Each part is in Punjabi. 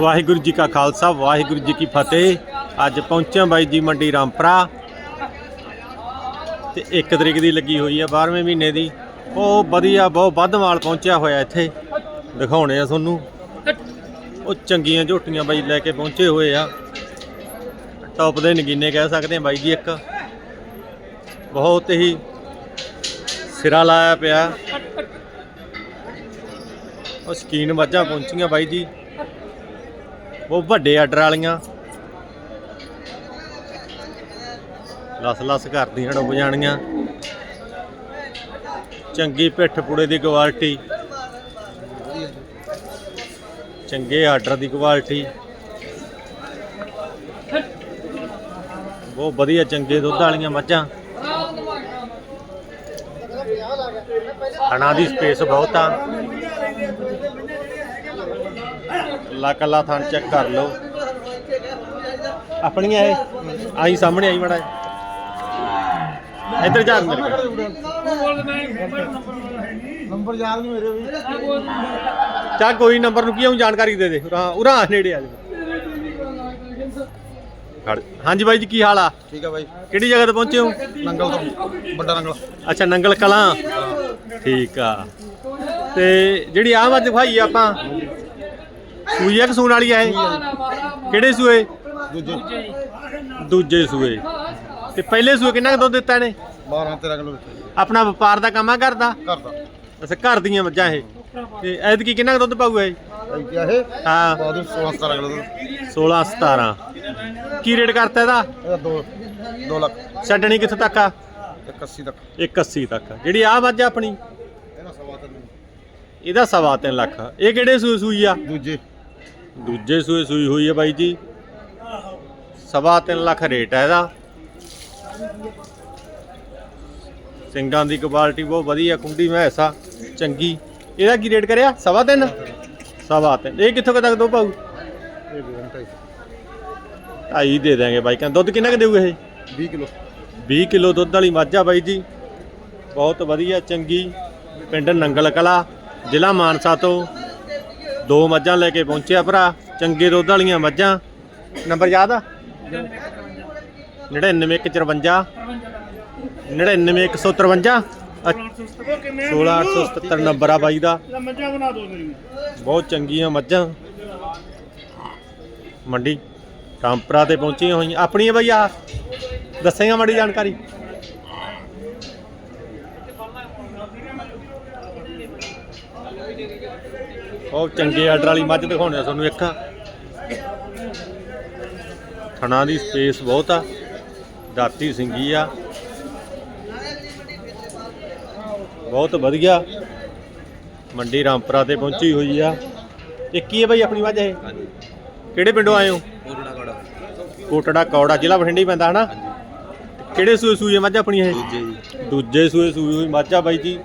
ਵਾਹਿਗੁਰੂ ਜੀ ਕਾ ਖਾਲਸਾ, ਵਾਹਿਗੁਰੂ ਜੀ ਕੀ ਫਤਿਹ। ਅੱਜ ਪਹੁੰਚਿਆ ਬਾਈ ਜੀ ਮੰਡੀ ਰਾਮਪਰਾ। ਤੇ 1 ਤਰੀਕ ਦੀ ਲੱਗੀ ਹੋਈ ਆ 12ਵੇਂ ਮਹੀਨੇ ਦੀ। ਉਹ ਵਧੀਆ, ਬਹੁਤ ਵੱਧ ਮਾਲ ਪਹੁੰਚਿਆ ਹੋਇਆ ਇੱਥੇ। ਦਿਖਾਉਣੇ ਆ ਤੁਹਾਨੂੰ। ਉਹ ਚੰਗੀਆਂ ਝੋਟੀਆਂ ਬਾਈ ਲੈ ਕੇ ਪਹੁੰਚੇ ਹੋਏ ਆ। ਟੌਪ ਦੇ ਨਗੀਨੇ ਕਹਿ ਸਕਦੇ ਆ ਬਾਈ ਜੀ ਇੱਕ। ਬਹੁਤ ਹੀ ਸਿਰਾ ਲਾਇਆ ਪਿਆ। ਉਹ ਸਕੀਨ ਮੱਝਾਂ ਪਹੁੰਚੀਆਂ ਬਾਈ ਜੀ। ਉਹ ਵੱਡੇ ਆਰਡਰ ਵਾਲੀਆਂ। ਲਸ ਲਸ ਕਰਦੀਆਂ ਡੁੱਬ ਜਾਣੀਆਂ। ਚੰਗੀ ਪਿੱਠ ਪੂੜੇ ਦੀ ਕੁਆਲਿਟੀ ਚੰਗੇ ਆਰਡਰ ਦੀ ਕੁਆਲਿਟੀ ਬਹੁਤ ਵਧੀਆ ਚੰਗੇ ਦੁੱਧ ਵਾਲੀਆਂ ਮੱਝਾਂ। ਹਣਾ ਦੀ ਸਪੇਸ ਬਹੁਤ ਆ। ਕੱਲਾ ਕੱਲਾ ਥਣ ਚੈੱਕ ਕਰ ਲਓ। ਆਪਣੀਆਂ ਇਹ ਆਈ ਸਾਹਮਣੇ ਆਈ ਮੜਾ ਇੱਧਰ ਜਾ ਮੇਰੇ ਨੰਬਰ ਯਾਦ ਨਹੀਂ ਮੇਰੇ ਵੀ। ਚਾ ਕੋਈ ਨੰਬਰ ਨੂੰ ਕੀ ਜਾਣਕਾਰੀ ਦੇ ਦੇ। ਉਰਾਂ ਉਰਾਂ ਨੇੜੇ ਆ ਜਾ। ਹਾਂਜੀ ਬਾਈ ਜੀ ਕੀ ਹਾਲ ਆ? ਠੀਕ ਆ ਬਾਈ। ਕਿਹੜੀ ਜਗ੍ਹਾ ਤੇ ਪਹੁੰਚੇ ਹੋ? ਨੰਗਲ ਤੋਂ। ਵੱਡਾ ਨੰਗਲ। ਅੱਛਾ ਨੰਗਲ ਕਲਾਂ। ਠੀਕ ਆ। ਤੇ ਜਿਹੜੀ ਆਹ ਮੱਝ ਦਿਖਾਈ ਆ ਆਪਾਂ ਸੂਈ ਆ ਕਿ ਸੂਣ ਵਾਲੀ ਆ ਇਹ? ਕਿਹੜੇ ਸੂਏ? ਦੂਜੇ। ਦੂਜੇ ਸੂਏ। ਤੇ ਪਹਿਲੇ ਸੂਏ ਕਿੰਨਾ ਕੁ ਦੁੱਧ ਦਿੱਤਾ ਨੇ 12 13 ਕਿਲੋ ਦਿੱਤੇ ਆਪਣਾ ਵਪਾਰ ਦਾ ਕੰਮ ਆ ਕਰਦਾ ਘਰ ਦਾ। ਅੱਛਾ ਘਰ ਦੀਆਂ ਮੱਝਾਂ ਇਹ। ਤੇ ਐਤਕੀ ਕਿੰਨਾ ਕੁ ਦੁੱਧ ਪਾਊਗਾ ਇਹ? ਕੀ ਇਹ। ਹਾਂ। ਬਾਅਦ 16 17 ਕਿਲੋ ਦੁੱਧ। 16 17 ਕੀ ਰੇਟ ਕਰਤਾ ਇਹਦਾ? ਇਹਦਾ 2 2 ਲੱਖ। ਛੱਡਣੀ ਕਿੱਥੋਂ ਤੱਕ ਆ? 81 ਤੱਕ। 81 ਤੱਕ। ਜਿਹੜੀ ਆ ਮੱਝ ਆ ਆਪਣੀ? ਇਹਦਾ ਸਵਾ ਤਿੰਨ। ਇਹਦਾ ਸਵਾ ਤਿੰਨ ਲੱਖ। ਇਹ ਕਿਹੜੇ ਸੂਈ ਆ? ਦੂਜੇ। ਦੂਜੇ ਸੂਏ ਸੂਈ ਹੋਈ ਹੈ ਬਾਈ ਜੀ। ਸਵਾ ਤਿੰਨ ਲੱਖ ਰੇਟ ਹੈ ਇਹਦਾ। ਸਿੰਘਾਂ ਦੀ ਕੁਆਲਿਟੀ ਬਹੁਤ ਵਧੀਆ ਕੁੰਡੀ ਮੈਸਾ ਚੰਗੀ। ਇਹਦਾ ਕੀ ਰੇਟ ਕਰਿਆ? ਸਵਾ ਤਿੰਨ? ਸਵਾ ਤਿੰਨ। ਇਹ ਕਿੱਥੋਂ ਕੁ ਤੱਕ ਦੋ ਪਾਉ ਢਾਈ ਦੇ ਦਾਂਗੇ ਬਾਈ। ਕਹਿੰਦਾ ਦੁੱਧ ਕਿੰਨਾ ਕੁ ਦੇਊ ਇਹ? 20 ਕਿਲੋ। 20 ਕਿਲੋ ਦੁੱਧ ਵਾਲੀ ਮੱਝ ਆ ਬਾਈ ਜੀ। ਬਹੁਤ ਵਧੀਆ ਚੰਗੀ। ਪਿੰਡ ਨੰਗਲ ਕਲਾ ਜ਼ਿਲ੍ਹਾ ਮਾਨਸਾ ਤੋਂ। ਦੋ ਮੱਝਾਂ ਲੈ ਕੇ ਪਹੁੰਚਿਆ ਭਰਾ, ਚੰਗੇ ਦੁੱਧ ਵਾਲੀਆਂ ਮੱਝਾਂ। ਨੰਬਰ ਯਾਦ ਆ? 99154 99153 16877 ਨੰਬਰ ਆ ਬਾਈ ਦਾ। ਮੱਝਾਂ ਬਣਾ ਦੋ ਮੇਰੀ ਬਹੁਤ ਚੰਗੀਆਂ ਮੱਝਾਂ। ਮੰਡੀ ਕਾਂਪਰਾ ਤੇ ਪਹੁੰਚੀਆਂ ਹੋਈਆਂ। ਆਪਣੀ ਹੈ ਬਈ ਆ। ਦੱਸੇਗਾ ਮਾੜੀ ਜਾਣਕਾਰੀ। ਉਹ ਚੰਗੇ ਆਰਡਰ ਵਾਲੀ ਮੱਝ ਦਿਖਾਉਣੇ ਆ ਤੁਹਾਨੂੰ ਇੱਕ ਥਣਾ ਦੀ ਸਪੇਸ ਬਹੁਤ ਆ ਦਾਤੀ ਸਿੰਗੀ ਆ। ਬਹੁਤ ਵਧੀਆ। ਮੰਡੀ ਰਾਮਪੁਰਾ ਤੇ ਪਹੁੰਚੀ ਹੋਈ ਆ। ਇਹ ਕੀ ਹੈ ਬਾਈ ਆਪਣੀ ਮੱਝ ਇਹ? ਕਿਹੜੇ ਪਿੰਡੋਂ ਆਏ ਹੋ? ਕੋਟੜਾ ਕੜਾ। ਕੋਟੜਾ ਕੌੜਾ ਜ਼ਿਲ੍ਹਾ ਬਠਿੰਡੇ ਹੀ ਪੈਂਦਾ ਹਨਾ? ਕਿਹੜੇ ਸੂਏ ਸੂਏ ਮੱਝ ਆਪਣੀ ਇਹ? ਦੂਜੇ ਜੀ। ਦੂਜੇ ਸੂਏ ਸੂਈ ਹੋਈ ਮੱਝ ਆ ਬਾਈ ਜੀ।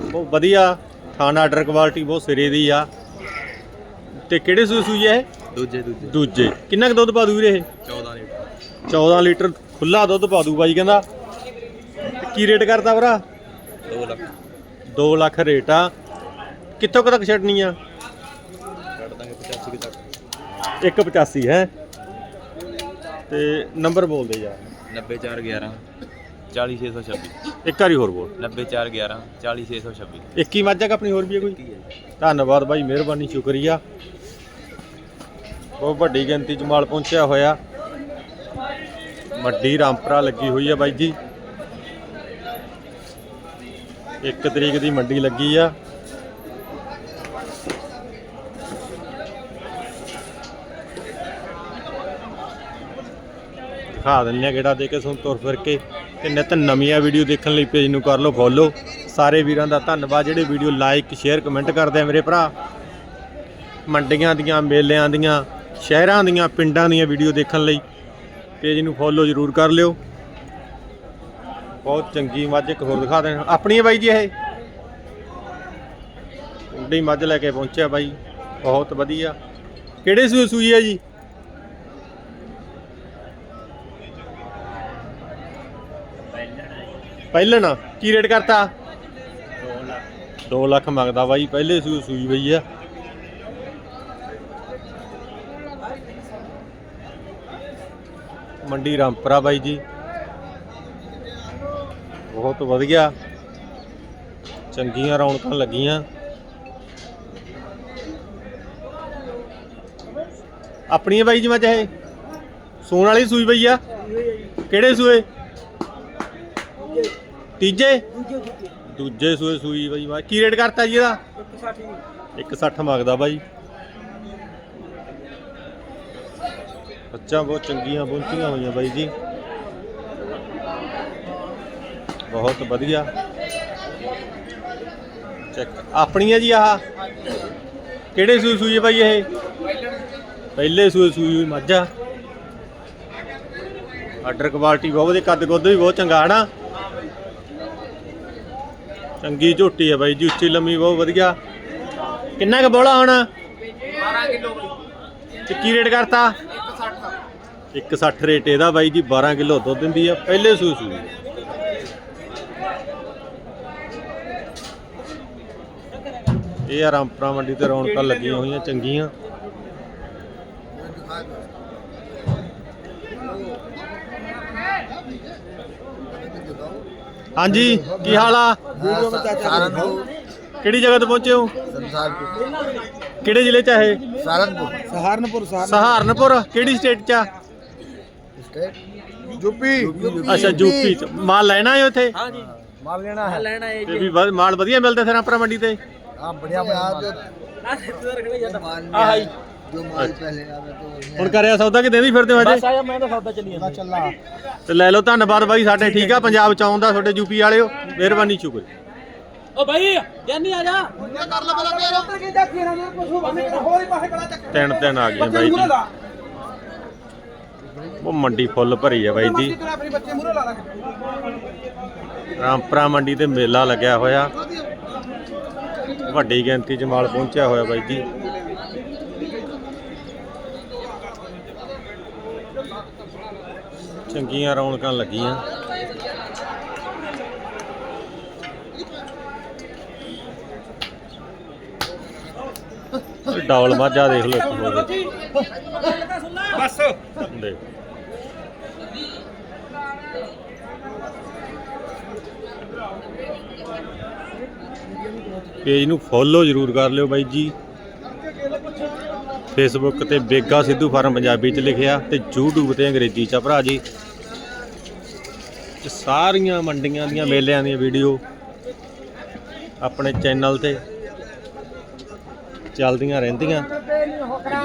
ਬਹੁਤ ਵਧੀਆ ਥਾਨ ਆਰਡਰ ਕੁਆਲਿਟੀ ਬਹੁਤ ਸਿਰੇ ਦੀ ਆ। ਤੇ ਕਿਹੜੇ ਸੂਏ ਸੂਈ ਇਹ? ਦੂਜੇ ਦੂਜੇ। ਦੂਜੇ। ਕਿੰਨਾ ਕੁ ਦੁੱਧ ਪਾ ਦੂ ਵੀਰੇ ਇਹ? 14 ਲੀਟਰ। 14 ਲੀਟਰ ਖੁੱਲਾ ਦੁੱਧ ਪਾ ਦੂ ਬਾਈ ਕਹਿੰਦਾ। ਤੇ ਕੀ ਰੇਟ ਕਰਦਾ ਭਰਾ? 2 ਲੱਖ। 2 ਲੱਖ ਰੇਟ ਆ। ਕਿੱਥੋਂ ਕੁ ਤੱਕ ਛੱਡਣੀ ਆ? ਕੱਢ ਦਾਂਗੇ 85 ਤੱਕ। 185 ਹੈ। ਤੇ ਨੰਬਰ ਬੋਲ ਦੇ ਯਾਰ। 90411 40626 ਇੱਕ ਵਾਰੀ ਹੋਰ ਬੋਲ। 90411 40626 ਇੱਕ ਹੀ ਮੱਝ ਆ ਕਿ ਆਪਣੀ ਹੋਰ ਵੀ ਹੈ ਕੋਈ ਧੰਨਵਾਦ ਬਾਈ ਮਿਹਰਬਾਨੀ ਸ਼ੁਕਰੀਆ। ਬਹੁਤ ਵੱਡੀ ਗਿਣਤੀ ਚ ਮਾਲ ਪਹੁੰਚਿਆ ਹੋਇਆ। ਵੱਡੀ ਰਾਮਪਰਾ ਲੱਗੀ ਹੋਈ ਆ ਬਾਈ ਜੀ। ਇੱਕ ਤਰੀਕ ਦੀ ਮੰਡੀ ਲੱਗੀ ਆ। ਦਿਖਾ ਦਿੰਨੇ ਆ ਗੇੜਾ ਦੇ ਕੇ ਤੁਹਾਨੂੰ ਤੁਰ ਫਿਰ ਕੇ। ਤੇ ਨਿਤ ਨਵੀਆਂ ਵੀਡੀਓ ਦੇਖਣ ਲਈ ਪੇਜ ਨੂੰ ਕਰ ਲਓ ਫੋਲੋ ਸਾਰੇ ਵੀਰਾਂ ਦਾ ਧੰਨਵਾਦ। ਜਿਹੜੇ ਵੀਡੀਓ ਲਾਈਕ ਸ਼ੇਅਰ ਕਮੈਂਟ ਕਰਦੇ ਆ ਮੇਰੇ ਭਰਾ। ਮੰਡੀਆਂ ਦੀਆਂ, ਮੇਲਿਆਂ ਦੀਆਂ, ਸ਼ਹਿਰਾਂ ਦੀਆਂ, ਪਿੰਡਾਂ ਦੀਆਂ ਵੀਡੀਓ ਦੇਖਣ ਲਈ ਪੇਜ ਨੂੰ ਫੋਲੋ ਜ਼ਰੂਰ ਕਰ ਲਿਓ। ਬਹੁਤ ਚੰਗੀ ਮੱਝ ਇੱਕ ਹੋਰ ਦਿਖਾ ਦੇਣਾ। ਆਪਣੀ ਹੈ ਬਾਈ ਜੀ ਇਹ? ਉੱਡੀ ਮੱਝ ਲੈ ਕੇ ਪਹੁੰਚਿਆ ਬਾਈ। ਬਹੁਤ ਵਧੀਆ। ਕਿਹੜੇ ਸੂਈ ਸੂਈ ਹੈ ਜੀ? ਪਹਿਲਣ ਕੀ ਰੇਟ ਕਰਤਾ? 2 ਲੱਖ ਮੰਗਦਾ ਬਾਈ, ਪਹਿਲੇ ਸੂ, ਸੂਈ ਬਈ ਆ। ਮੰਡੀ ਰਾਮਪਰਾ ਬਾਈ ਜੀ। ਬਹੁਤ ਵਧੀਆ। ਚੰਗੀਆਂ ਰੌਣਕਾਂ ਲੱਗੀਆਂ। ਆਪਣੀਆਂ ਬਾਈ ਜੀ ਮੈਂ ਚਾਹੇ। ਸੋਨ ਵਾਲੀ ਸੂਈ ਬਈ ਆ। ਕਿਹੜੇ ਸੂਏ? ਤੀਜੇ? ਦੂਜੇ ਸੂਏ ਸੂਈ ਬਾਈ ਮੈਂ ਕੀ ਰੇਟ ਕਰਤਾ ਜੀ ਇਹਦਾ? 160 ਮੰਗਦਾ ਬਾਈ। ਬੱਚਾ ਬਹੁਤ ਚੰਗੀਆਂ, ਪਹੁੰਚੀਆਂ ਹੋਈਆਂ ਬਾਈ ਜੀ। ਬਹੁਤ ਵਧੀਆ। ਚੈੱਕ। ਆਪਣੀ ਜੀ ਆਹ। ਕਿਹੜੇ ਸੂਈ ਸੂਈ ਹੈ ਬਾਈ ਇਹ? ਪਹਿਲੇ ਸੂਏ ਸੂਈ ਹੋਈ ਮੱਝ। ਆਰਡਰ ਕੁਆਲਿਟੀ ਬਹੁਤ ਵਧੀਆ ਕੱਦ ਕੁੱਦ ਵੀ ਬਹੁਤ ਚੰਗਾ, ਹਨਾ? ਚੰਗੀ ਝੋਟੀ ਹੈ ਬਾਈ ਜੀ ਉੱਚੀ ਲੰਮੀ ਬਹੁਤ ਵਧੀਆ। ਕਿੰਨਾ ਕੁ ਬੋਲਾ ਹੁਣ? 12 ਕਿਲੋ ਤੇ ਕੀ ਰੇਟ ਕਰਤਾ? 160 160 ਰੇਟ ਇਹਦਾ ਬਾਈ ਜੀ 12 ਕਿਲੋ ਦੁੱਧ ਦਿੰਦੀ ਆ ਪਹਿਲੇ ਸੂਈ ਸੂਈ ਇਹ ਆ ਰਾਮਪੁਰਾ ਮੰਡੀ ਤੇ ਰੌਣਕਾਂ ਲੱਗੀਆਂ ਹੋਈਆਂ ਚੰਗੀਆਂ। ਹਾਂਜੀ ਕੀ ਹਾਲ ਆ सहारनपुर ਕਿਹੜੀ ਜਗ੍ਹਾ ਤੋਂ ਪਹੁੰਚੇ ਹੋ संसारपुर ਕਿਹੜੇ ਜ਼ਿਲ੍ਹੇ ਚ ਆ ਇਹ सहारनपुर सहारनपुर ਸਹਾਰਨਪੁਰ ਕਿਹੜੀ ਸਟੇਟ ਚ ਆ यूपी ਅੱਛਾ ਯੂਪੀ ਚ ਮਾਲ ਲੈਣਾ ਹੈ ਉੱਥੇ माल लेना है ਲੈਣਾ ਹੈ ਤੇ ਵੀ ਵਧ- ਮਾਲ ਵਧੀਆ ਮਿਲਦਾ ਫਿਰ ਆਪਣਾ ਮੰਡੀ ਤੇ हाँ बढ़िया बढ़िया ਆਹ ਹੀ जो माल पहले आवे तो ਹੁਣ ਕਰਿਆ ਸੌਦਾ ਕਿ ਦੇਂਦੀ ਫਿਰਦੇ ਹੋ ਬਸ ਅਜੇ ਆਇਆ ਮੈਂ ਤਾਂ ਸੌਦਾ ਚੱਲੀ ਜਾਂਦਾ चल रहा ਤੇ ਲੈ ਲਓ ਧੰਨਵਾਦ ਬਾਈ ਸਾਡੇ ਠੀਕ ਆ ਪੰਜਾਬ ਚ ਆਉਂਦਾ ਤੁਹਾਡੇ ਯੂਪੀ ਵਾਲਿਓ ਮਿਹਰਬਾਨੀ ਸ਼ੁਕਰ ਓ ਭਾਈ ਜਾਨੀ ਆ ਜਾ ਤਿੰਨ ਤਿੰਨ ਆ ਗਏ ਬਾਈ ਜੀ ਉਹ ਮੰਡੀ ਫੁੱਲ ਭਰੀ ਹੈ ਬਾਈ ਜੀ ਰਾਮਪੁਰਾ ਮੰਡੀ ਤੇ ਮੇਲਾ ਲੱਗਿਆ ਹੋਇਆ ਵੱਡੀ ਗਿਣਤੀ ਚ ਮਾਲ ਪਹੁੰਚਿਆ ਹੋਇਆ ਬਾਈ ਜੀ ਚੰਗੀਆਂ ਰੌਣਕਾਂ ਲੱਗੀਆਂ। ਡਬਲ ਮਾਝਾ ਦੇਖ ਹੋਰ। ਬਸ। ਦੇਖ। ਪੇਜ ਨੂੰ ਫੋਲੋ ਜ਼ਰੂਰ ਕਰ ਲਿਓ ਬਾਈ ਜੀ। ਫੇਸਬੁੱਕ ਤੇ ਬੇਗਾ ਸਿੱਧੂ ਫਾਰਮ ਪੰਜਾਬੀ ਚ ਲਿਖਿਆ ਤੇ YouTube ਤੇ ਅੰਗਰੇਜ਼ੀ ਚ ਆ ਭਰਾ ਜੀ। ਸਾਰੀਆਂ ਮੰਡੀਆਂ ਦੀਆਂ ਮੇਲਿਆਂ ਦੀਆਂ ਵੀਡੀਓ ਆਪਣੇ ਚੈਨਲ ਤੇ ਚੱਲਦੀਆਂ ਰਹਿੰਦੀਆਂ।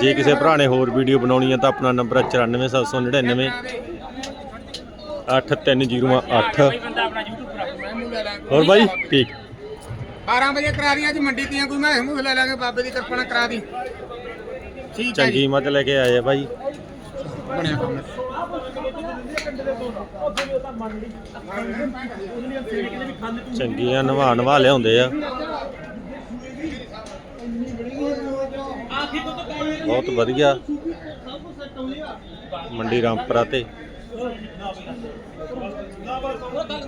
ਜੇ ਕਿਸੇ ਭਰਾ ਨੇ ਹੋਰ ਵੀਡੀਓ ਬਣਾਉਣੀ ਹੈ ਤਾਂ ਆਪਣਾ ਨੰਬਰ ਹੈ 94799 83008 ਬੰਦਾ ਆਪਣਾ YouTube ਪਰ ਆਪਣਾ ਹੋਰ ਬਾਈ, ਠੀਕ। 12 ਵਜੇ ਕਰਾ ਦੀਆਂ ਅੱਜ ਮੰਡੀ ਦੀਆਂ ਕੋਈ, ਮੈਂ ਮੂੰਹ ਲੈ ਲਾਂਗੇ, ਬਾਬੇ ਦੀ ਕਿਰਪਾ ਨਾਲ ਕਰਾ ਦੀ। ਚੰਗੀ ਮਤ ਲੈ ਕੇ ਆਏ ਆ ਭਾਈ। ਬਣਿਆ ਕੰਮ। ਚੰਗੀਆਂ ਨਵਾ ਨਵਾ ਲਿਆਉਂਦੇ ਆ। ਬਹੁਤ ਵਧੀਆ। ਮੰਡੀ ਰਾਮਪੁਰਾ ਤੇ।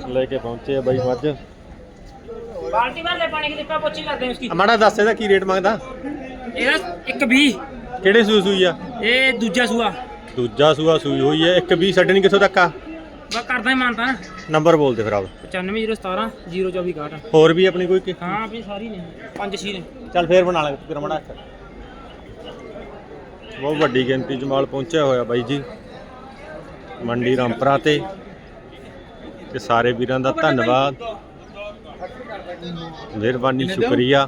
ਲੈ ਕੇ ਪਹੁੰਚੇ ਆ ਬਾਈ ਮੱਝ। ਬਾਲਟੀ ਭਰ ਪਾਣੀ ਦੀ ਡਿੱਪਾ ਪੋਚੀ ਕਰਦੇ ਆ ਮਾੜਾ ਦੱਸ ਇਹਦਾ ਕੀ ਰੇਟ ਮੰਗਦਾ? ਇਹਦਾ 120 ਕਿਹੜੇ ਸੂਈ ਸੂਈ ਆ? ਇਹ ਦੂਜਾ ਸੂਆ। ਦੂਜਾ ਸੂਆ ਸੂਈ ਹੋਈ ਹੈ ਇੱਕ 20 ਛੱਡਣੀ ਕਿੱਥੋਂ ਤੱਕ ਆ? ਬਾ ਕਰਦਾ ਹੀ ਮਾਨਤਾ ਨਾ ਨੰਬਰ ਬੋਲ ਦੇ ਫਿਰ ਆਪ 95017 02461 ਹੋਰ ਵੀ ਆਪਣੀ ਕੋਈ ਕਿ- ਹਾਂ ਆਪਣੀ ਸਾਰੀ ਨੇ। ਪੰਜ ਛੇ ਨੇ। ਚੱਲ ਫੇਰ ਬਣਾ ਲਾਂਗੇ ਤੂੰ ਰਮਣਾ ਬਹੁਤ ਵੱਡੀ ਗਿਣਤੀ ਚ ਮਾਲ ਪਹੁੰਚਿਆ ਹੋਇਆ ਬਾਈ ਜੀ। ਮੰਡੀ ਰਾਮਪੁਰਾ ਤੇ। ਤੇ ਸਾਰੇ ਵੀਰਾਂ ਦਾ ਧੰਨਵਾਦ। ਮਿਹਰਬਾਨੀ ਸ਼ੁਕਰੀਆ।